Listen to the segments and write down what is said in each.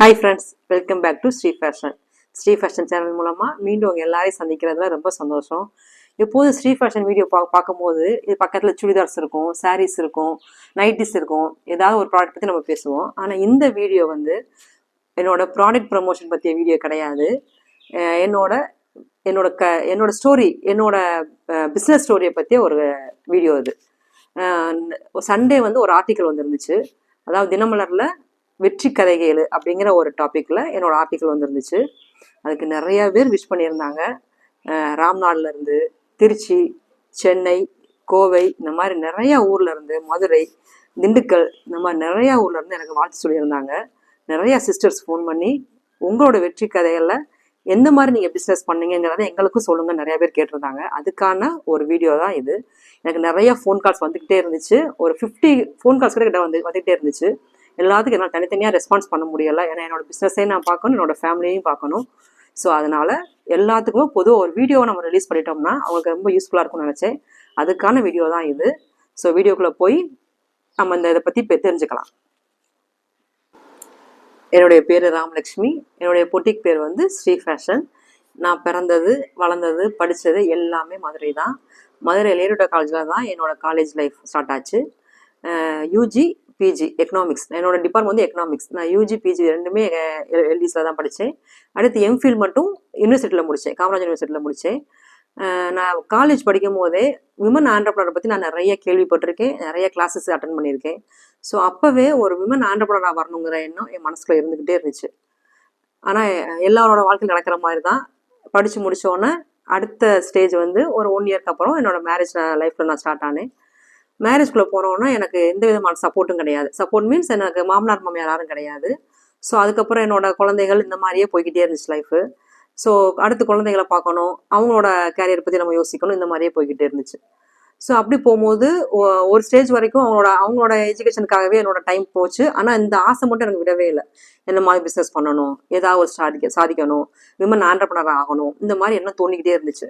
Hi friends welcome back to Sri fashion Sri fashion channel மூலமாக மீண்டும் உங்கள் எல்லாரையும் சந்திக்கிறதுல ரொம்ப சந்தோஷம். எப்போது ஸ்ரீ ஃபேஷன் வீடியோ பா பார்க்கும்போது இது பக்கத்தில் சுடிதார்ஸ் இருக்கும் சாரீஸ் இருக்கும் நைட்டிஸ் இருக்கும் ஏதாவது ஒரு ப்ராடக்ட் பற்றி நம்ம பேசுவோம். ஆனால் இந்த வீடியோ வந்து என்னோட ப்ராடக்ட் ப்ரமோஷன் பற்றிய வீடியோ கிடையாது. என்னோட என்னோட க என்னோட ஸ்டோரி என்னோட பிஸ்னஸ் ஸ்டோரியை பற்றிய ஒரு வீடியோ இது. சண்டே வந்து ஒரு ஆர்டிக்கல் வந்துருந்துச்சு. அதாவது தினமலரில் வெற்றி கதைகள் அப்படிங்கிற ஒரு டாப்பிக்கில் என்னோட ஆர்டிக்கல் வந்துருந்துச்சு. அதுக்கு நிறைய பேர் விஷ் பண்ணியிருந்தாங்க. அஹ் திருச்சி சென்னை கோவை இந்த மாதிரி நிறையா ஊர்லேருந்து மதுரை திண்டுக்கல் இந்த மாதிரி நிறையா ஊர்லேருந்து எனக்கு வாழ்த்து சொல்லியிருந்தாங்க. நிறையா சிஸ்டர்ஸ் ஃபோன் பண்ணி உங்களோட வெற்றி கதைகளில் எந்த மாதிரி நீங்கள் பிஸ்னஸ் பண்ணீங்கிறத எங்களுக்கும் சொல்லுங்கள் நிறைய பேர் கேட்டிருந்தாங்க. அதுக்கான ஒரு வீடியோ தான் இது. எனக்கு நிறைய ஃபோன் கால்ஸ் வந்துக்கிட்டே இருந்துச்சு. ஒரு ஃபிஃப்டி ஃபோன் கால்ஸ் கூட கிட்ட வந்து வந்துக்கிட்டே இருந்துச்சு. எல்லாத்துக்கும் என்னால் தனித்தனியாக ரெஸ்பான்ஸ் பண்ண முடியலை. ஏன்னா என்னோட பிஸ்னஸையும் நான் பார்க்கணும் என்னோட ஃபேமிலியையும் பார்க்கணும். ஸோ அதனால் எல்லாத்துக்குமே பொதுவாக ஒரு வீடியோவை நம்ம ரிலீஸ் பண்ணிட்டோம்னா அவங்களுக்கு ரொம்ப யூஸ்ஃபுல்லாக இருக்கும்னு நினச்சேன். அதுக்கான வீடியோ தான் இது. ஸோ வீடியோக்குள்ளே போய் நம்ம இந்த இதை பற்றி தெரிஞ்சுக்கலாம். என்னுடைய பேர் ராமலக்ஷ்மி. என்னுடைய பொட்டிக் பேர் வந்து ஸ்ரீ ஃபேஷன் நான் பிறந்தது வளர்ந்தது படித்தது எல்லாமே மதுரை தான். மதுரை லேருடா காலேஜில் தான் என்னோடய காலேஜ் லைஃப் ஸ்டார்ட் ஆச்சு. யூஜி பிஜி எக்கனாமிக்ஸ் என்னோட டிபார்ட்மெண்ட் வந்து எக்கனாமிக்ஸ் நான் யூஜி பிஜி ரெண்டுமே எல்டிஸில் தான் படித்தேன் அடுத்து எம்ஃபில் மட்டும் யூனிவர்சிட்டியில் முடித்தேன் காமராஜ் யூனிவர்சிட்டியில் முடித்தேன் நான் காலேஜ் படிக்கும் போதே விமன் ஆண்டர்பனர் பற்றி நான் நிறைய கேள்விப்பட்டிருக்கேன். நிறைய கிளாஸஸ் அட்டன் பண்ணியிருக்கேன். ஸோ அப்போவே ஒரு விமன் ஆண்டர்பிரனராக வரணுங்கிற எண்ணம் என் மனசில் இருந்துக்கிட்டே இருந்துச்சு. ஆனால் எல்லாரோட வாழ்க்கையில் நடக்கிற மாதிரி தான் படித்து முடித்தோன்னே அடுத்த ஸ்டேஜ் வந்து ஒரு ஒன் இயர்க்கு அப்புறம் என்னோடய மேரேஜ் லைஃப்பில் நான் ஸ்டார்ட் ஆனேன். மேரேஜ்குள்ளே போனோன்னா எனக்கு எந்த விதமான சப்போர்ட்டும் கிடையாது. சப்போர்ட் மீன்ஸ் எனக்கு மாமனார் மாமியார் யாரும் கிடையாது. ஸோ அதுக்கப்புறம் என்னோட குழந்தைகள் இந்த மாதிரியே போய்கிட்டே இருந்துச்சு லைஃபு ஸோ அடுத்து குழந்தைகளை பார்க்கணும். அவங்களோட கேரியர் பற்றி நம்ம யோசிக்கணும். இந்த மாதிரியே போய்கிட்டே இருந்துச்சு. ஸோ அப்படி போகும்போது ஒரு ஸ்டேஜ் வரைக்கும் அவங்களோட அவங்களோட எஜுகேஷனுக்காகவே என்னோட டைம் போச்சு. ஆனால் இந்த ஆசை மட்டும் எனக்கு விடவே இல்லை. என்ன மாதிரி பிஸ்னஸ் பண்ணணும்? ஏதாவது ஒரு சாதிக்க சாதிக்கணும். விமன் ஆண்டர்பனர் ஆகணும். இந்த மாதிரி என்ன தோணிக்கிட்டே இருந்துச்சு.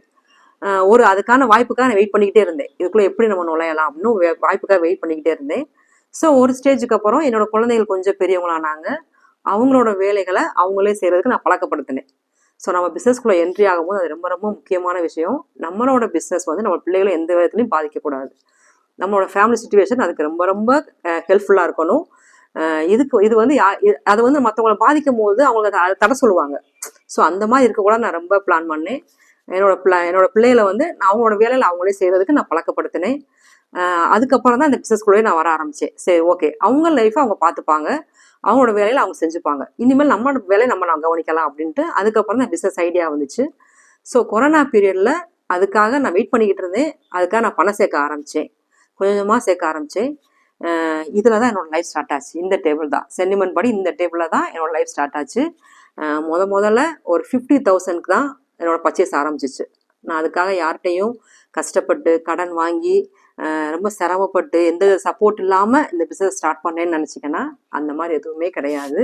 ஒரு அதுக்கான வாய்ப்புக்காக நான் வெயிட் பண்ணிக்கிட்டே இருந்தேன். இதுக்குள்ளே எப்படி நம்ம நுழையலாம்? அப்படின்னு வாய்ப்புக்காக வெயிட் பண்ணிக்கிட்டே இருந்தேன். ஸோ ஒரு ஸ்டேஜுக்கு அப்புறம் என்னோட குழந்தைகள் கொஞ்சம் பெரியவங்களானாங்க. அவங்களோட வேலைகளை அவங்களே செய்கிறதுக்கு நான் பழக்கப்படுத்தினேன். ஸோ நம்ம பிஸ்னஸ்குள்ளே என்ட்ரி ஆகும்போது அது ரொம்ப ரொம்ப முக்கியமான விஷயம். நம்மளோட பிஸ்னஸ் வந்து நம்ம பிள்ளைகளை எந்த விதத்துலையும் பாதிக்கக்கூடாது. நம்மளோட ஃபேமிலி சுச்சுவேஷன் அதுக்கு ரொம்ப ரொம்ப ஹெல்ப்ஃபுல்லாக இருக்கணும். இதுக்கு இது வந்து யா- அதை வந்து மற்றவங்கள பாதிக்கும் போது அவங்களுக்கு அதை தடை சொல்லுவாங்க. ஸோ அந்த மாதிரி இருக்கக்கூட நான் ரொம்ப பிளான் பண்ணேன். என்னோட பிள்ளை என்னோட பிள்ளைகளை வந்து நான் அவங்களோட வேலையில் அவங்களே செய்கிறதுக்கு நான் பழக்கப்படுத்தினேன். அதுக்கப்புறம் தான் இந்த பிஸ்னஸ்குள்ளேயே நான் வர ஆரம்பித்தேன் சரி ஓகே அவங்க லைஃப்பை அவங்க பார்த்துப்பாங்க அவங்களோட வேலையில் அவங்க செஞ்சுப்பாங்க. இனிமேல் நம்மளோட வேலையை நம்ம நான் கவனிக்கலாம் அப்படின்ட்டு அதுக்கப்புறம் தான் பிஸ்னஸ் ஐடியா வந்துச்சு. ஸோ கொரோனா பீரியடில் அதுக்காக நான் வெயிட் பண்ணிக்கிட்டு இருந்தேன். அதுக்காக நான் பணம் சேர்க்க ஆரம்பித்தேன் கொஞ்சம் கொஞ்சமாக சேர்க்க ஆரம்பித்தேன் இதில் தான் என்னோட லைஃப் ஸ்டார்ட் ஆச்சு. இந்த டேபிள் தான். சென்டிமெண்ட் படி இந்த டேபிளில் தான் என்னோடய லைஃப் ஸ்டார்ட் ஆச்சு. முத முதல்ல ஒரு ஃபிஃப்டி தௌசண்ட்க்கு தான் என்னோடய பர்ச்சேஸ் ஆரம்பிச்சிச்சு. நான் அதுக்காக யார்கிட்டையும் கஷ்டப்பட்டு கடன் வாங்கி ரொம்ப சிரமப்பட்டு எந்த சப்போர்ட் இல்லாமல் இந்த பிஸ்னஸ் ஸ்டார்ட் பண்ணேன்னு நினச்சிக்கன்னா அந்த மாதிரி எதுவுமே கிடையாது.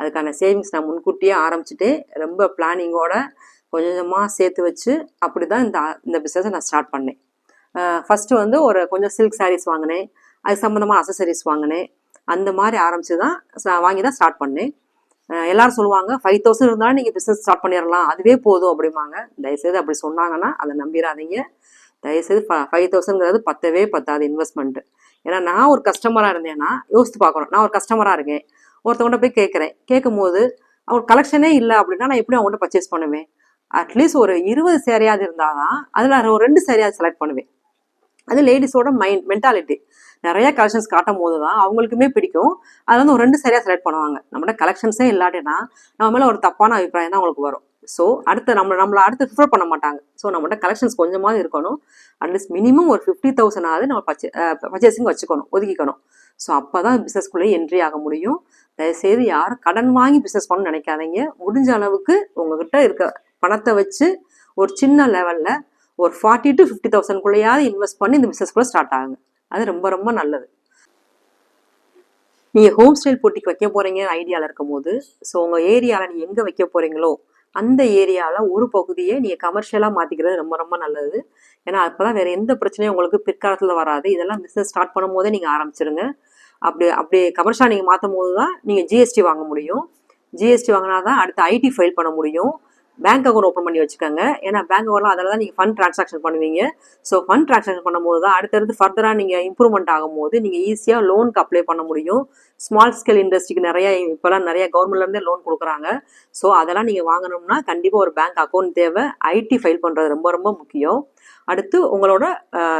அதுக்கான சேவிங்ஸ் நான் முன்கூட்டியே ஆரம்பிச்சுட்டு ரொம்ப பிளானிங்கோட கொஞ்சம் கொஞ்சமாக சேர்த்து வச்சு அப்படி தான் இந்த இந்த பிஸ்னஸை நான் ஸ்டார்ட் பண்ணேன். ஃபஸ்ட்டு வந்து ஒரு கொஞ்சம் சில்க் சாரீஸ் வாங்கினேன். அது சம்மந்தமாக அசசரிஸ் வாங்கினேன். அந்த மாதிரி ஆரம்பித்து தான் வாங்கி தான் ஸ்டார்ட் பண்ணேன். எல்லாரும் சொல்லுவாங்க ஃபைவ் தௌசண்ட் இருந்தாலும் நீங்கள் பிஸ்னஸ் ஸ்டார்ட் பண்ணிடலாம் அதுவே போதும் அப்படிம்பாங்க. தயவுசெய்து அப்படி சொன்னாங்கன்னா அதை நம்பிடாதீங்க தயவுசெய்து ஃபைவ் தௌசண்ட்ங்கிறது பத்தவே பத்தாது இன்வெஸ்ட்மெண்ட்டு ஏன்னா நான் ஒரு கஸ்டமராக இருந்தேன்னா யோசித்து பார்க்கணும். நான் ஒரு கஸ்டமராக இருக்கேன். ஒருத்தவங்கள்ட்ட போய் கேட்குறேன். கேட்கும்போது அவங்க கலெக்ஷனே இல்லை அப்படின்னா நான் எப்படி அவங்கள்ட்ட பர்ச்சேஸ் பண்ணுவேன்? அட்லீஸ்ட் ஒரு இருபது சேரையாவது இருந்தால் தான் அதில் ஒரு ரெண்டு சேரையாவது செலக்ட் பண்ணுவேன். அது லேடிஸோட மைண்ட் மென்டாலிட்டி நிறைய கலெக்ஷன்ஸ் காட்டும் போது தான் அவங்களுக்குமே பிடிக்கும். அதில் வந்து ஒரு ரெண்டு சரியாக செலக்ட் பண்ணுவாங்க. நம்மகிட்ட கலெக்ஷன்ஸே இல்லாட்டினா நம்ம மேலே ஒரு தப்பான அபிப்பிராயம் தான் அவங்களுக்கு வரும். ஸோ அடுத்து நம்ம நம்மளை அடுத்து ப்ரிஃபர் பண்ண மாட்டாங்க. ஸோ நம்மகிட்ட கலெக்ஷன்ஸ் கொஞ்சமாவது இருக்கணும். அட்லீஸ்ட் மினிமம் ஒரு ஃபிஃப்டி தௌசண்ட் ஆகுது நம்ம பர்ச்சே பர்ச்சேசிங் வச்சுக்கணும் ஒதுக்கிக்கணும். ஸோ அப்போ தான் பிஸ்னஸ்க்குள்ளேயே என்ட்ரி ஆக முடியும். தயவுசெய்து யாரும் கடன் வாங்கி பிஸ்னஸ் பண்ணணும்னு நினைக்காதீங்க. முடிஞ்ச அளவுக்கு உங்ககிட்ட இருக்க பணத்தை வச்சு ஒரு சின்ன லெவலில் ஒரு ஃபார்ட்டி டு ஃபிஃப்டி தௌசண்ட்குள்ளேயாவது இன்வெஸ்ட் பண்ணி இந்த பிஸ்னஸ்குள்ளே ஸ்டார்ட் ஆகுங்க. அது ரொம்ப ரொம்ப நல்லது. நீங்கள் ஹோம் ஸ்டைல் போட்டிக்கு வைக்க போகிறீங்க ஐடியாவில் இருக்கும்போது ஸோ உங்கள் ஏரியாவில் நீங்கள் எங்கே வைக்க போகிறீங்களோ அந்த ஏரியாவில் ஒரு பகுதியை நீங்கள் கமர்ஷியலாக மாற்றிக்கிறது ரொம்ப ரொம்ப நல்லது. ஏன்னா அப்போ தான் வேறு எந்த பிரச்சனையும் உங்களுக்கு பிற்காலத்தில் வராது. இதெல்லாம் பிஸ்னஸ் ஸ்டார்ட் பண்ணும்போதே நீங்கள் ஆரம்பிச்சிருங்க. அப்படி அப்படி கமர்ஷியலாக நீங்கள் மாற்றும் போது தான் நீங்கள் ஜிஎஸ்டி வாங்க முடியும். ஜிஎஸ்டி வாங்கினா தான் அடுத்து ஐடி ஃபைல் பண்ண முடியும். பேங்க் அக்கௌண்ட் ஓப்பன் பண்ணி வச்சுக்கோங்க. ஏன்னா பேங்க் அக்கௌண்ட்லாம் அதில் தான் நீங்கள் ஃபண்ட் ட்ரான்சாக்ஷன் பண்ணுவீங்க. ஸோ ஃபண்ட் ட்ரான்சாக்ஷன் பண்ணும்போது தான் அடுத்தடுத்து ஃபர்தராக நீங்கள் இம்ப்ரூவ்மெண்ட் ஆகும்போது நீங்கள் ஈஸியாக லோனுக்கு அப்ளை பண்ண முடியும். ஸ்மால் ஸ்கேல் இண்டஸ்ட்ரிக்கு நிறைய இப்போலாம் நிறைய கவர்மெண்ட்லேருந்தே லோன் கொடுக்குறாங்க. ஸோ அதெல்லாம் நீங்கள் வாங்கணும்னா கண்டிப்பாக ஒரு பேங்க் அக்கௌண்ட் தேவை. ஐடி ஃபைல் பண்ணுறது ரொம்ப ரொம்ப முக்கியம். அடுத்து உங்களோட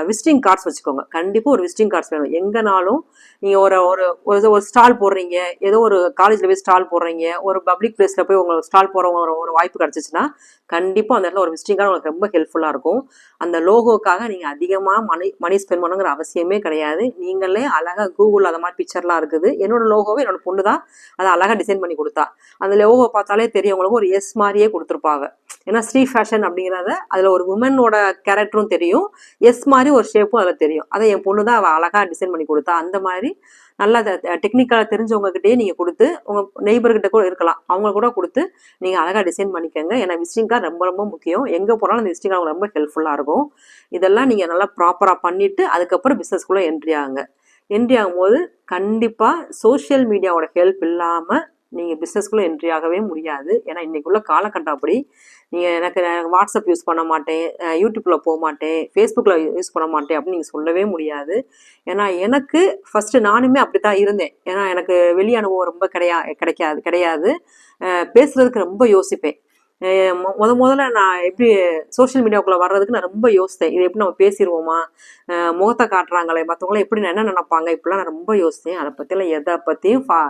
விசிட்டிங் கார்ட்ஸ் வச்சுக்கோங்க. கண்டிப்பாக ஒரு விசிட்டிங் கார்ட்ஸ் வேணும். எங்கேனாலும் நீங்கள் ஒரு ஒரு ஒரு ஒரு ஸ்டால் போடுறீங்க. ஏதோ ஒரு காலேஜில் போய் ஸ்டால் போடுறீங்க. ஒரு பப்ளிக் பிளேஸில் போய் உங்களுக்கு ஸ்டால் போகிற ஒரு வாய்ப்பு கிடச்சிச்சு இருந்துச்சுன்னா கண்டிப்பாக அந்த இடத்துல ஒரு விசிட்டிங் கார்டு உங்களுக்கு ரொம்ப ஹெல்ப்ஃபுல்லாக இருக்கும். அந்த லோகோக்காக நீங்கள் அதிகமாக மணி மணி ஸ்பெண்ட் பண்ணுங்கிற அவசியமே கிடையாது. நீங்களே அழகாக கூகுள் அந்த மாதிரி பிக்சர்லாம் இருக்குது. என்னோட லோகோவை என்னோட பொண்ணு தான் அதை அழகாக டிசைன் பண்ணி கொடுத்தா. அந்த லோகோ பார்த்தாலே தெரியும் ஒரு எஸ் மாதிரியே கொடுத்துருப்பாங்க. ஏன்னா ஸ்ரீ ஃபேஷன் அப்படிங்கிறத அதில் ஒரு உமனோட கேரக்டரும் தெரியும். எஸ் மாதிரி ஒரு ஷேப்பும் அதில் தெரியும். அதை என் பொண்ணு தான் அவள் அழகாக டிசைன் பண்ணி கொடுத்தா. அந்த மாதிரி நல்லா டெக்னிக்கலாக தெரிஞ்சவங்ககிட்டயே நீங்கள் கொடுத்து உங்கள் நெய்பர்கிட்ட கூட இருக்கலாம். அவங்க கூட கொடுத்து நீங்கள் அழகாக டிசைன் பண்ணிக்கோங்க. ஏன்னா விசிட்டிங் கார்டு ரொம்ப ரொம்ப முக்கியம். எங்கே போனாலும் அந்த விசிட்டிங் கார்டு ரொம்ப ஹெல்ப்ஃபுல்லாக இருக்கும். இதெல்லாம் நீங்கள் நல்லா ப்ராப்பராக பண்ணிவிட்டு அதுக்கப்புறம் பிஸ்னஸ்க்குள்ளே என்ட்ரி ஆகுங்க. என்ட்ரி ஆகும்போது கண்டிப்பாக சோஷியல் மீடியாவோட ஹெல்ப் இல்லாமல் நீங்கள் பிஸ்னஸ்க்குள்ளே என்ட்ரி ஆகவே முடியாது. ஏன்னா இன்றைக்குள்ள காலகட்டம் அப்படி நீங்கள் எனக்கு வாட்ஸ்அப் யூஸ் பண்ண மாட்டேன். யூடியூப்பில் போக மாட்டேன். ஃபேஸ்புக்கில் யூஸ் பண்ண மாட்டேன் அப்படின்னு நீங்கள் சொல்லவே முடியாது. ஏன்னா எனக்கு ஃபஸ்ட்டு நானுமே அப்படி தான் இருந்தேன். ஏன்னா எனக்கு வெளி அனுபவம் ரொம்ப கிடையா கிடைக்காது கிடையாது. பேசுகிறதுக்கு ரொம்ப யோசிப்பேன். முத முதல்ல நான் எப்படி சோஷியல் மீடியாவுக்குள்ளே வர்றதுக்கு நான் ரொம்ப யோசித்தேன். இது எப்படி நம்ம பேசிடுவோமா முகத்தை காட்டுறாங்களே மற்றவங்களாம் எப்படி நான் என்ன நினைப்பாங்க? இப்படிலாம் நான் ரொம்ப யோசித்தேன். அதை பற்றிலாம் எதை பற்றியும் ஃபா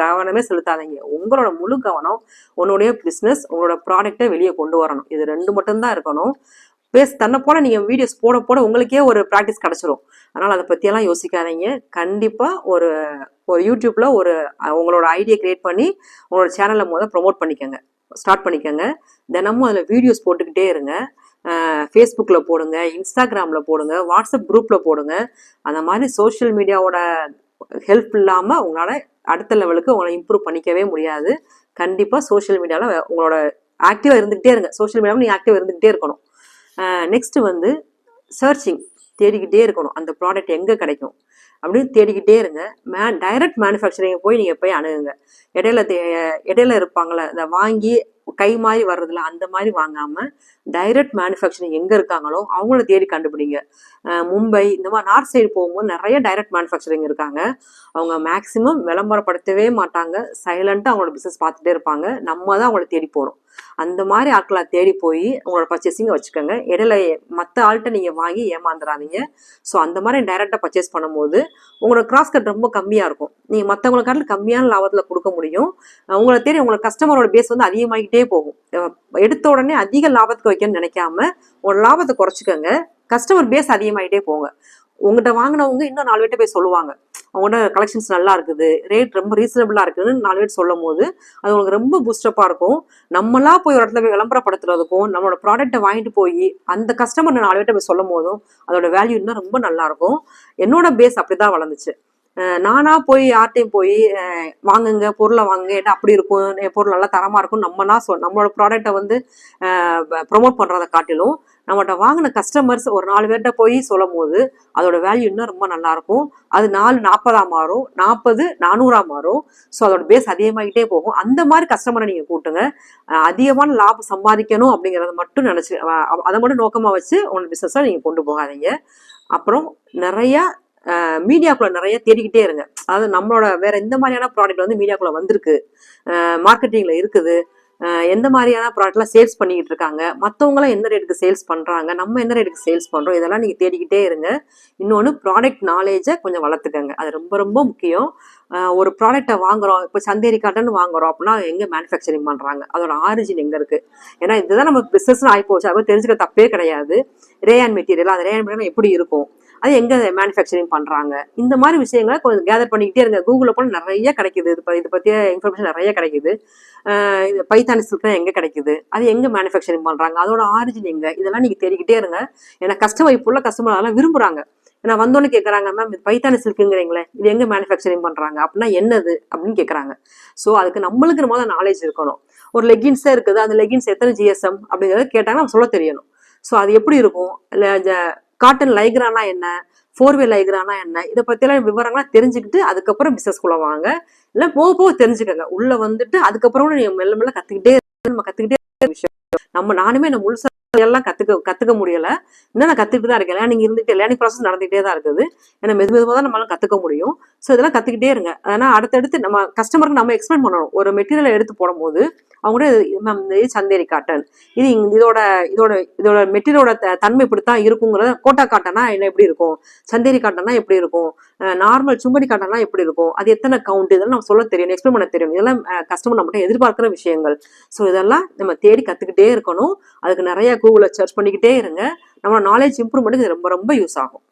கவனமே செலுத்தாதீங்க. உங்களோட முழு கவனம் உன்னுடைய பிஸ்னஸ் உங்களோட ப்ராடக்ட்டை வெளியே கொண்டு வரணும். இது ரெண்டு மட்டும்தான் இருக்கணும். பேஸ் தன்னை போல நீங்கள் வீடியோஸ் போட போட உங்களுக்கே ஒரு ப்ராக்டிஸ் கிடச்சிரும். அதனால் அதை பற்றியெல்லாம் யோசிக்காதீங்க. கண்டிப்பாக ஒரு ஒரு யூடியூப்பில் ஒரு உங்களோட ஐடியா கிரியேட் பண்ணி உங்களோட சேனலை முதல் ப்ரொமோட் பண்ணிக்கோங்க. ஸ்டார்ட் பண்ணிக்கோங்க. தினமும் அதில் வீடியோஸ் போட்டுக்கிட்டே இருங்க. ஃபேஸ்புக்கில் போடுங்க இன்ஸ்டாகிராமில் போடுங்க வாட்ஸ்அப் குரூப்பில் போடுங்க. அந்த மாதிரி சோஷியல் மீடியாவோட ஹெல்ப் இல்லாமல் உங்களால் அடுத்த லெவலுக்கு உங்களை இம்ப்ரூவ் பண்ணிக்கவே முடியாது. கண்டிப்பாக சோஷியல் மீடியாவில் உங்களோட ஆக்டிவாக இருந்துகிட்டே இருங்க. சோஷியல் மீடியாவில் நீங்கள் ஆக்டிவாக இருந்துகிட்டே இருக்கணும். நெக்ஸ்ட்டு வந்து சர்ச்சிங் தேடிக்கிட்டே இருக்கணும். அந்த ப்ராடக்ட் எங்கே கிடைக்கும்? அப்படின்னு தேடிக்கிட்டே இருங்க. மே டைரக்ட் மேனுஃபேக்சரிங்கை போய் நீங்கள் போய் அணுகுங்க. இடையில தே- இடையில இருப்பாங்களே அதை வாங்கி கை மாதிரி வர்றதுல அந்த மாதிரி வாங்காமல் டைரக்ட் மேனுஃபேக்சரிங் எங்கே இருக்காங்களோ அவங்கள தேடி கண்டுபிடிங்க. மும்பை இந்த மாதிரி நார்த் சைடு போகும்போது நிறைய டைரக்ட் மேனுஃபேக்சரிங் இருக்காங்க. அவங்க மேக்ஸிமம் விளம்பரப்படுத்தவே மாட்டாங்க. சைலண்ட்டாக அவங்களோட பிஸ்னஸ் பார்த்துட்டே இருப்பாங்க. நம்ம தான் அவங்கள தேடி போகணும் அந்த மாதிரி ஆட்களை தேடி போய் உங்களோட பர்ச்சேசிங்கை வச்சுக்கோங்க. இடையில மற்ற ஆள்கிட்ட நீங்கள் வாங்கி ஏமாந்துடாதீங்க ஸோ அந்த மாதிரி டைரெக்டாக பர்ச்சேஸ் பண்ணும்போது உங்களோட கிராஸ் கட் ரொம்ப கம்மியாக இருக்கும். நீங்கள் மற்றவங்களை காட்டில் கம்மியான லாபத்தில் கொடுக்க முடியும். உங்களை தேடி உங்களோட கஸ்டமரோட பேஸ் வந்து அதிகமாகிட்டே போகும். எடுத்த உடனே அதிக லாபத்துக்கு வைக்கணும்னு நினைக்காம உங்களோட லாபத்தை குறைச்சிக்கோங்க. கஸ்டமர் பேஸ் அதிகமாகிட்டே போங்க. உங்கள்கிட்ட வாங்கினவங்க இன்னும் நாலு பேர்ட்ட போய் சொல்லுவாங்க. அவங்களோட கலெக்ஷன்ஸ் நல்லா இருக்குது. ரேட் ரொம்ப ரீசனபிளாக இருக்குதுன்னு நாலு பேர் சொல்லும் போது அது உங்களுக்கு ரொம்ப பூஸ்டப்பாக இருக்கும். நம்மளா போய் ஒரு இடத்துல போய் விளம்பரப்படுத்துறதுக்கும் நம்மளோட ப்ராடக்ட்டை வாங்கிட்டு போய் அந்த கஸ்டமர் நாலு பேர்ட்ட போய் சொல்லும் போதும் அதோட வேல்யூ இன்னும் ரொம்ப நல்லாயிருக்கும் என்னோட பேஸ் அப்படிதான் வளர்ந்துச்சு. நானா போய் யார்ட்டையும் போய் வாங்குங்க பொருளை வாங்குங்க அப்படி இருக்கும் என் பொருள் நல்லா தரமா இருக்கும் நம்மனா சொல் நம்மளோட ப்ராடக்ட்டை வந்து ப்ரொமோட் பண்றதை காட்டிலும் நம்மகிட்ட வாங்கின கஸ்டமர்ஸ் ஒரு நாலு பேர்கிட்ட போய் சொல்லும் போது அதோட வேல்யூ இன்னும் ரொம்ப நல்லா இருக்கும். அது நாலு நாற்பதா மாறும் நாற்பது நானூறா மாறும். ஸோ அதோட பேஸ் அதிகமாகிட்டே போகும். அந்த மாதிரி கஸ்டமரை நீங்கள் கூட்டுங்க. அதிகமான லாபம் சம்பாதிக்கணும் அப்படிங்கிறத மட்டும் நினச்சி அதை மட்டும் நோக்கமாக வச்சு உங்களோட பிசினஸை நீங்கள் கொண்டு போகாதீங்க. அப்புறம் நிறைய மீடியாக்குள்ள நிறைய தேடிக்கிட்டே இருங்க. அதாவது நம்மளோட வேற எந்த மாதிரியான ப்ராடக்ட் வந்து மீடியாக்குள்ள வந்திருக்கு? மார்க்கெட்டிங்ல இருக்குது. எந்த மாதிரியான ப்ராடக்ட்லாம் சேல்ஸ் பண்ணிக்கிட்டு இருக்காங்க? மற்றவங்களாம் எந்த ரேட்டுக்கு சேல்ஸ் பண்ணுறாங்க நம்ம எந்த ரேட்டுக்கு சேல்ஸ் பண்ணுறோம் இதெல்லாம் நீங்கள் தேடிக்கிட்டே இருங்க. இன்னொன்று ப்ராடக்ட் நாலேஜை கொஞ்சம் வளர்த்துக்கங்க. அது ரொம்ப ரொம்ப முக்கியம். ஒரு ப்ராடக்ட்டை வாங்குறோம். இப்போ சந்தேரி காட்டன் வாங்குறோம் அப்படின்னா எங்கே மேனுஃபேக்சரிங் பண்ணுறாங்க அதோட ஆரிஜின் எங்கே இருக்குது ஏன்னா இதுதான் நம்ம பிஸ்னஸ்னு ஆகிப்போச்சு அது தெரிஞ்சுக்க தப்பே கிடையாது. ரேயான் மெட்டீரியல் அந்த ரேயான் மெட்டீரியல் எப்படி இருக்கும்? அது எங்கே மேனுஃபேக்சரிங் பண்ணுறாங்க இந்த மாதிரி விஷயங்களை கொஞ்சம் கேதர் பண்ணிக்கிட்டே இருங்க. கூகுளில் போனால் நிறைய கிடைக்குது. இது இதை பற்றிய இன்ஃபர்மேஷன் நிறைய கிடைக்குது. இது பைத்தானி சில்க்லாம் எங்கே கிடைக்குது? அது எங்கே மேனுஃபேக்சரிங் பண்ணுறாங்க அதோட ஆரிஜின் எங்கே? இதெல்லாம் நீங்கள் தேடிக்கிட்டே இருங்க. ஏன்னா கஸ்டமர் இப்போ உள்ள கஸ்டமர் அதெல்லாம் விரும்புகிறாங்க ஏன்னா வந்தோன்னு கேட்குறாங்க மேம் இது பைத்தானி சில்க்குங்கிறீங்களே இது எங்கே மேனுஃபேக்சரிங் பண்ணுறாங்க அப்படின்னா என்னது? அப்படின்னு கேட்குறாங்க ஸோ அதுக்கு நம்மளுக்கு நம்ம நாலேஜ் இருக்கணும். ஒரு லெகின்ஸே இருக்குது. அந்த லெகின்ஸ் எத்தனை ஜிஎஸ்எம் அப்படிங்கிறத கேட்டாங்கன்னா நம்ம சொல்ல தெரியணும். ஸோ அது எப்படி இருக்கும்? இல்லை காட்டன் லைக்ரானா என்ன? ஃபோர்வே லைக்ரானா என்ன? இதை பற்றியெல்லாம் விவரங்கள்லாம் தெரிஞ்சுக்கிட்டு அதுக்கப்புறம் பிஸ்னஸ்குள்ளே வாங்க. இல்லை போக போக தெரிஞ்சுக்கங்க. உள்ளே வந்துட்டு அதுக்கப்புறம் நீங்கள் மெல்ல மெல்ல கற்றுக்கிட்டே நம்ம கற்றுக்கிட்டே விஷயம். நம்ம நானுமே நம்ம முழுசாக எல்லாம் கத்துக்க கத்துக்க முடியல. இன்னும் நான் கத்துக்கிட்டு தான் இருக்கேன். லேர்னிங் இருந்துட்டு லேர்னிங் ப்ராசஸ் நடந்துகிட்டே தான் இருக்குது. ஏன்னா மெது மெதுவாக தான் நம்மளால கத்துக்க முடியும். ஸோ இதெல்லாம் கத்துக்கிட்டே இருங்க. ஆனால் அடுத்தடுத்து நம்ம கஸ்டமருக்கு நம்ம எக்ஸ்பிளைன் பண்ணணும். ஒரு மெட்டீரியலை எடுத்து போடும்போது அவங்க கூட மேம் இது சந்தேரி காட்டன் இது இதோட இதோட இதோட மெட்டீரியலோட த- தன்மை இப்படித்தான் இருக்குங்கிறத கோட்டா காட்டனா என்ன எப்படி இருக்கும்? சந்தேரி காட்டனா எப்படி இருக்கும்? நார்மல் சும்படி காட்டனா எப்படி இருக்கும்? அது எத்தனை கவுண்ட் இதெல்லாம் நம்ம சொல்ல தெரியும் எக்ஸ்பிளைன் பண்ண தெரியும். இதெல்லாம் கஸ்டமர் நம்மகிட்ட எதிர்பார்க்குற விஷயங்கள். ஸோ இதெல்லாம் நம்ம தேடி கற்றுக்கிட்டே இருக்கணும். அதுக்கு நிறைய கூகுளில் சர்ச் பண்ணிக்கிட்டே இருங்க. நம்ம நாலேஜ் இம்ப்ரூவ்மெண்ட்டுக்கு இது ரொம்ப ரொம்ப யூஸ் ஆகும்.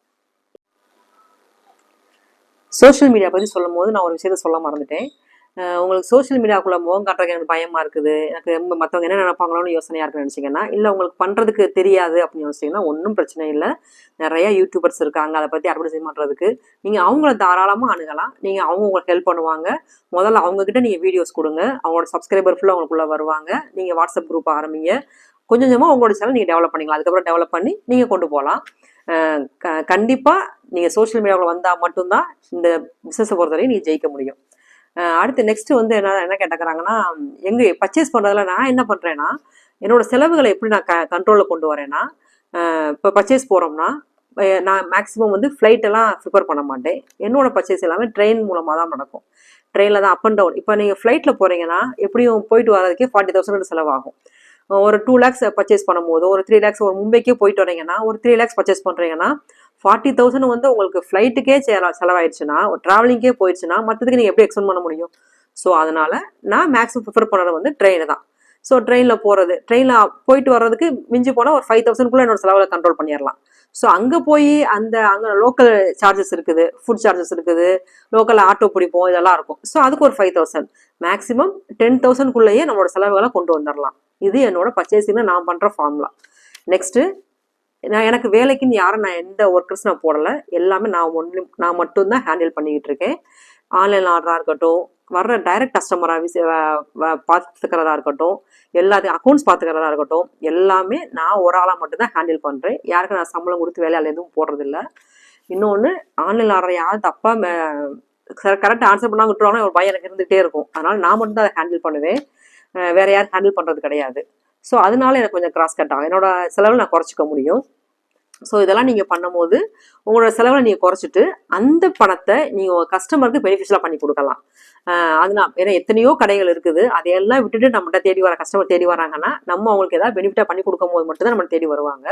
சோஷியல் மீடியா பற்றி சொல்லும் போது நான் ஒரு விஷயத்த சொல்ல மறந்துட்டேன். உங்களுக்கு சோஷியல் மீடியாக்குள்ளே முகம் காட்டுறதுக்கு எனக்கு பயமாக இருக்குது. எனக்கு ரொம்ப மற்றவங்க என்ன நினைப்பாங்களோன்னு யோசனையாக இருக்குன்னு நினச்சிங்கன்னா இல்லை உங்களுக்கு பண்ணுறதுக்கு தெரியாது அப்படின்னு யோசிச்சிங்கன்னா ஒன்றும் பிரச்சனை இல்லை. நிறையா யூடியூபர்ஸ் இருக்காங்க. அதை பத்தி அட்வர்டைஸ் பண்ணுறதுக்கு நீங்கள் அவங்கள தாராளமாக அணுகலாம். நீங்கள் அவங்க உங்களுக்கு ஹெல்ப் பண்ணுவாங்க. முதல்ல அவங்கக்கிட்ட நீங்கள் வீடியோஸ் கொடுங்க. அவங்களோட சப்ஸ்கிரைபர் ஃபுல்லாக அவங்களுக்குள்ளே வருவாங்க. நீங்கள் வாட்ஸ்அப் குரூப் ஆரம்பிங்க. கொஞ்சம் கொஞ்சமாக உங்களோட சேனல் நீங்கள் டெவலப் பண்ணிக்கலாம். அதுக்கப்புறம் டெவலப் பண்ணி நீங்கள் கொண்டு போகலாம். க- கண்டிப்பாக நீங்கள் சோஷியல் மீடியாவில் வந்தால் மட்டும்தான் இந்த பிஸ்னஸை பொறுத்தவரையும் நீங்கள் ஜெயிக்க முடியும். அடுத்து நெக்ஸ்ட் வந்து என்ன என்ன கேட்டுக்கிறாங்கன்னா எங்கே பர்ச்சேஸ் பண்ணுறதுல நான் என்ன பண்ணுறேன்னா என்னோட செலவுகளை எப்படி நான் க கண்ட்ரோலில் கொண்டு வரேன்னா இப்போ பர்ச்சேஸ் போகிறோம்னா நான் மேக்ஸிமம் வந்து ஃப்ளைட்டெல்லாம் ப்ரிப்பேர் பண்ண மாட்டேன். என்னோட பர்ச்சேஸ் எல்லாமே ட்ரெயின் மூலமாக தான் நடக்கும். ட்ரெயினில் தான் அப் அண்ட் டவுன் இப்போ நீங்கள் ஃப்ளைட்டில் போகிறீங்கன்னா எப்படியும் போயிட்டு வரதுக்கே ஃபார்ட்டி தௌசண்ட் செலவாகும். ஒரு டூ லேக்ஸ் பர்ச்சேஸ் பண்ணும்போது ஒரு த்ரீ லேக்ஸ் ஒரு மும்பைக்கே போயிட்டு வரீங்கன்னா ஒரு த்ரீ லேக்ஸ் பர்ச்சேஸ் பண்ணுறீங்கன்னா ஃபார்ட்டி தௌசண்ட் வந்து உங்களுக்கு ஃப்ளைட்டுக்கே செலவாயிடுச்சுன்னா ஒரு ட்ராவலிங்கே போயிடுச்சுன்னா மற்றதுக்கு நீங்கள் எப்படி எக்ஸ்பெண்ட் பண்ண முடியும்? ஸோ அதனால் நான் மேக்ஸிமம் ப்ரிஃபர் பண்ணுறது வந்து ட்ரெயின் தான். ஸோ ட்ரெயினில் போகிறது ட்ரெயினில் போயிட்டு வர்றதுக்கு மிஞ்சி போனால் ஒரு ஃபைவ் தௌசண்ட்குள்ளே என்னோட செலவில் கண்ட்ரோல் பண்ணிடலாம். ஸோ அங்கே போய் அந்த அங்கே லோக்கல் சார்ஜஸ் இருக்குது ஃபுட் சார்ஜஸ் இருக்குது லோக்கல் ஆட்டோ பிடிப்போம் இதெல்லாம் இருக்கும். ஸோ அதுக்கு ஒரு ஃபைவ் தௌசண்ட் மேக்ஸிமம் டென் தௌசண்ட்குள்ளேயே நம்மளோட செலவுகளை கொண்டு வந்துடலாம். இது என்னோட பர்ச்சேசிங்கில் நான் பண்ணுற ஃபார்முலா நெக்ஸ்ட்டு நான் எனக்கு வேலைக்குன்னு யாரும் நான் எந்த ஒர்க்கர்ஸ் நான் போடலை. எல்லாமே நான் ஒன்று நான் மட்டும்தான் ஹேண்டில் பண்ணிக்கிட்டு இருக்கேன். ஆன்லைன் ஆர்டராக இருக்கட்டும் வர்ற டைரக்ட் கஸ்டமராக விசி பார்த்துக்கிறதா இருக்கட்டும் எல்லாத்தையும் அக்கௌண்ட்ஸ் பார்த்துக்கிறதா இருக்கட்டும் எல்லாமே நான் ஒரு ஆளாக மட்டும்தான் ஹேண்டில் பண்ணுறேன் யாருக்கும் நான் சம்பளம் கொடுத்து வேலையால் எதுவும் போடுறதில்ல. இன்னொன்று ஆன்லைன் ஆர்டர் யாரும் தப்பாக கரெக்டாக ஆன்சர் பண்ணால் விட்டுருவாங்கன்னா ஒரு பயம் எனக்கு இருந்துகிட்டே இருக்கும். அதனால் நான் மட்டும் தான் அதை ஹேண்டில் பண்ணுவேன். வேறு யாரும் ஹேண்டில் பண்ணுறது கிடையாது. ஸோ அதனால எனக்கு கொஞ்சம் கிராஸ் கட் ஆகும். என்னோட செலவில் நான் குறைச்சிக்க முடியும். ஸோ இதெல்லாம் நீங்கள் பண்ணும்போது உங்களோட செலவை நீங்கள் குறைச்சிட்டு அந்த பணத்தை நீங்கள் உங்கள் கஸ்டமருக்கு பெனிஃபிஷியலாக பண்ணி கொடுக்கலாம். அதனால் ஏன்னா எத்தனையோ கடைகள் இருக்குது. அதையெல்லாம் விட்டுட்டு நம்மகிட்ட தேடி வர கஸ்டமர் தேடி வராங்கன்னா நம்ம அவங்களுக்கு ஏதாவது பெனிஃபிட்டாக பண்ணி கொடுக்கும் போது மட்டும்தான் நம்ம தேடி வருவாங்க.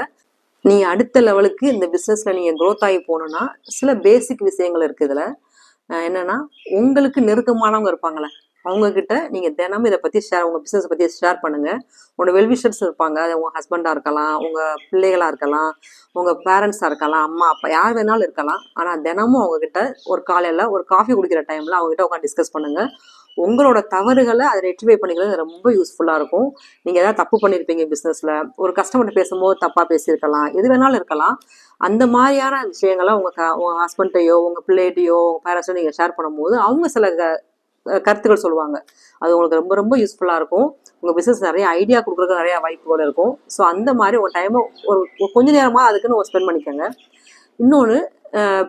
நீங்கள் அடுத்த லெவலுக்கு இந்த பிஸ்னஸில் நீங்கள் க்ரோத் ஆகி போகணுன்னா சில பேசிக் விஷயங்கள் இருக்குது இதில். என்னென்னா உங்களுக்கு நெருக்கமானவங்க இருப்பாங்களே அவங்கக்கிட்ட நீங்கள் தினமும் இதை பற்றி ஷேர் உங்கள் பிஸ்னஸை பற்றி ஷேர் பண்ணுங்கள் உங்களோட வெல்விஷர்ஸ் இருப்பாங்க. அது உங்கள் ஹஸ்பண்டாக இருக்கலாம் உங்கள் பிள்ளைகளாக இருக்கலாம் உங்கள் பேரண்ட்ஸாக இருக்கலாம் அம்மா அப்பா யார் வேணாலும் இருக்கலாம். ஆனால் தினமும் அவங்கக்கிட்ட ஒரு காலையில் ஒரு காஃபி குடிக்கிற டைமில் அவங்ககிட்ட உட்காந்து டிஸ்கஸ் பண்ணுங்கள் உங்களோட தவறுகளை அதை ரெக்டிஃபை பண்ணிக்கிறது ரொம்ப யூஸ்ஃபுல்லாக இருக்கும். நீங்கள் ஏதாவது தப்பு பண்ணியிருப்பீங்க பிஸ்னஸில் ஒரு கஸ்டமர்கிட்ட பேசும்போது தப்பாக பேசியிருக்கலாம் எது வேணாலும் இருக்கலாம். அந்த மாதிரியான விஷயங்களை உங்கள் க- உங்கள் ஹஸ்பண்ட்டையோ உங்கள் பிள்ளைகிட்டையோ உங்கள் பேரண்ட்ஸோ நீங்கள் ஷேர் பண்ணும்போது அவங்க சில கருத்துக்கள் சொல்லுவாங்க. அது உங்களுக்கு ரொம்ப ரொம்ப யூஸ்ஃபுல்லாக இருக்கும். உங்கள் பிஸ்னஸ் நிறைய ஐடியா கொடுக்குறதுக்கு நிறையா வாய்ப்புகள் இருக்கும். ஸோ அந்த மாதிரி ஒரு டைமை ஒரு கொஞ்ச நேரமாக அதுக்குன்னு ஒரு ஸ்பெண்ட் பண்ணிக்கோங்க. இன்னொன்று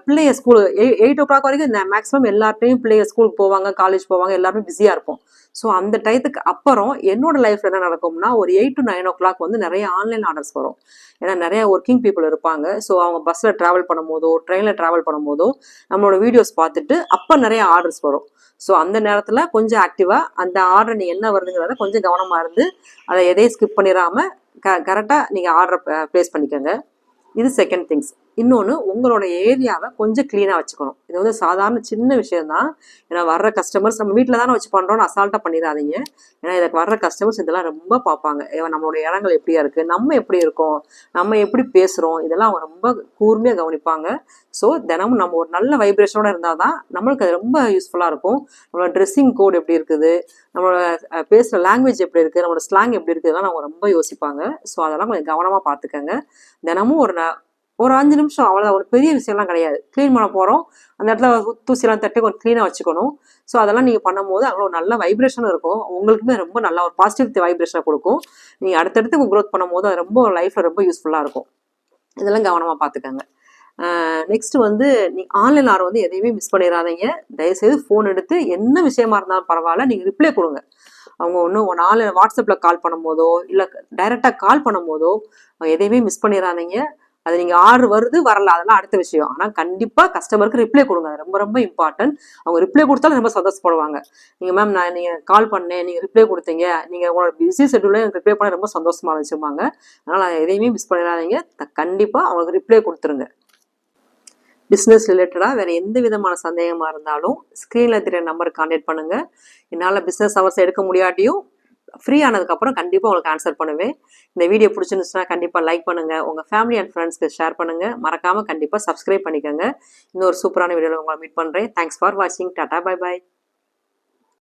பிள்ளைய ஸ்கூல் எயிட் ஓ கிளாக் வரைக்கும் மேக்ஸிமம் எல்லார்ட்டையும் பிள்ளைய ஸ்கூலுக்கு போவாங்க காலேஜ் போவாங்க எல்லாருமே பிஸியாக இருப்போம். ஸோ அந்த டயத்துக்கு அப்புறம் என்னோட லைஃப்பில் என்ன நடக்கும்னா ஒரு eight to nine o'clock வந்து நிறைய ஆன்லைன் ஆர்டர்ஸ் வரும். ஏன்னா நிறைய ஒர்க்கிங் பீப்புள் இருப்பாங்க. ஸோ அவங்க பஸ்ஸில் ட்ராவல் பண்ணும்போதோ ட்ரெயினில் ட்ராவல் பண்ணும்போதோ நம்மளோட வீடியோஸ் பார்த்துட்டு அப்போ நிறைய ஆர்டர்ஸ் வரும். ஸோ அந்த நேரத்தில் கொஞ்சம் ஆக்டிவாக அந்த ஆர்டர் நீங்கள் என்ன வருதுங்கிறத கொஞ்சம் கவனமாக இருந்து அதை எதையும் ஸ்கிப் பண்ணிடாமல் க கரெக்டாக நீங்கள் ஆர்டரை ப்ளேஸ் பண்ணிக்கோங்க. இது செகண்ட் திங்ஸ் இன்னொன்று உங்களோட ஏரியாவை கொஞ்சம் க்ளீனாக வச்சுக்கணும். இது வந்து சாதாரண சின்ன விஷயம்தான். ஏன்னா வர்ற கஸ்டமர்ஸ் நம்ம வீட்டில் தானே வச்சு பண்ணுறோம்னு அசால்ட்டாக பண்ணிடாதீங்க ஏன்னா இதுக்கு வர்ற கஸ்டமர்ஸ் இதெல்லாம் ரொம்ப பார்ப்பாங்க. நம்மளோட இடங்கள் எப்படியா இருக்குது நம்ம எப்படி இருக்கோம்? நம்ம எப்படி பேசுகிறோம் இதெல்லாம் அவங்க ரொம்ப கூர்மையாக கவனிப்பாங்க. ஸோ தினமும் நம்ம ஒரு நல்ல வைப்ரேஷனோட இருந்தால் தான் நம்மளுக்கு அது ரொம்ப யூஸ்ஃபுல்லாக இருக்கும். நம்மளோட ட்ரெஸ்ஸிங் கோட் எப்படி இருக்குது? நம்மளோட பேசுகிற லாங்குவேஜ் எப்படி இருக்குது நம்மளோட ஸ்லாங் எப்படி இருக்குது இதெல்லாம் அவங்க ரொம்ப யோசிப்பாங்க. ஸோ அதெல்லாம் கொஞ்சம் கவனமாக பார்த்துக்கங்க. தினமும் ஒரு ந- ஒரு அஞ்சு நிமிஷம் அவ்வளோதான் ஒரு பெரிய விஷயம்லாம் கிடையாது. க்ளீன் பண்ண போகிறோம் அந்த இடத்துல தூசிலாம் தட்டி கொஞ்சம் க்ளீனாக வச்சுக்கணும். ஸோ அதெல்லாம் நீங்கள் பண்ணும்போது அவ்வளோ நல்ல வைப்ரேஷனும் இருக்கும். உங்களுக்குமே ரொம்ப நல்ல ஒரு பாசிட்டிவ் வைப்ரேஷனை கொடுக்கும். நீங்கள் அடுத்தடுத்து க்ரோத் பண்ணும்போது அது ரொம்ப லைஃப்பில் ரொம்ப யூஸ்ஃபுல்லாக இருக்கும். இதெல்லாம் கவனமாக பார்த்துக்கோங்க நெக்ஸ்ட் வந்து நீ ஆன்லைன் ஆர்டர் வந்து எதையுமே மிஸ் பண்ணிடாதீங்க. தயவுசெய்து ஃபோன் எடுத்து என்ன விஷயமா இருந்தாலும் பரவாயில்ல நீங்கள் ரிப்ளை கொடுங்க. அவங்க ஒன்றும் ஆன்லைன் வாட்ஸ்அப்பில் கால் பண்ணும்போதோ இல்லை டைரெக்டாக கால் பண்ணும்போதோ எதையுமே மிஸ் பண்ணிடாதீங்க. அது நீங்கள் ஆர்டர் வருது வரல அதெல்லாம் அடுத்த விஷயம். ஆனால் கண்டிப்பாக கஸ்டமருக்கு ரிப்ளை கொடுங்க. அது ரொம்ப ரொம்ப இம்பார்ட்டன்ட் அவங்க ரிப்ளை கொடுத்தாலும் ரொம்ப சந்தோஷப்படுவாங்க. நீங்கள் மேம் நான் நீங்கள் கால் பண்ணேன் நீங்கள் ரிப்ளை கொடுத்தீங்க. நீங்கள் உங்களோட பிஸி ஷெட்யூலில் எனக்கு ரிப்ளை பண்ண ரொம்ப சந்தோஷமாக இருந்துச்சுவாங்க அதனால் எதையுமே மிஸ் பண்ணிடாதீங்க. கண்டிப்பாக அவங்களுக்கு ரிப்ளை கொடுத்துருங்க. பிஸ்னஸ் ரிலேட்டடாக வேறு எந்த விதமான சந்தேகமாக இருந்தாலும் ஸ்க்ரீனில் தெரிய நம்பருக்கு கான்டாக்ட் பண்ணுங்கள் என்னால் பிஸ்னஸ் ஹவர்ஸ் எடுக்க முடியாட்டியும் ஃப்ரீ ஆனதுக்கப்புறம் கண்டிப்பாக உங்களுக்கு ஆன்சர் பண்ணுவேன். இந்த வீடியோ பிடிச்சிருந்துச்சுன்னா கண்டிப்பாக லைக் பண்ணுங்கள் உங்கள் ஃபேமிலி அண்ட் ஃப்ரெண்ட்ஸ்க்கு ஷேர் பண்ணுங்கள் மறக்காமல் கண்டிப்பாக சப்ஸ்கிரைப் பண்ணிக்கோங்க. இன்னொரு சூப்பரான வீடியோவில் உங்களை மீட் பண்ணுறேன் தேங்க்ஸ் ஃபார் வாட்சிங் டாட்டா பை பாய்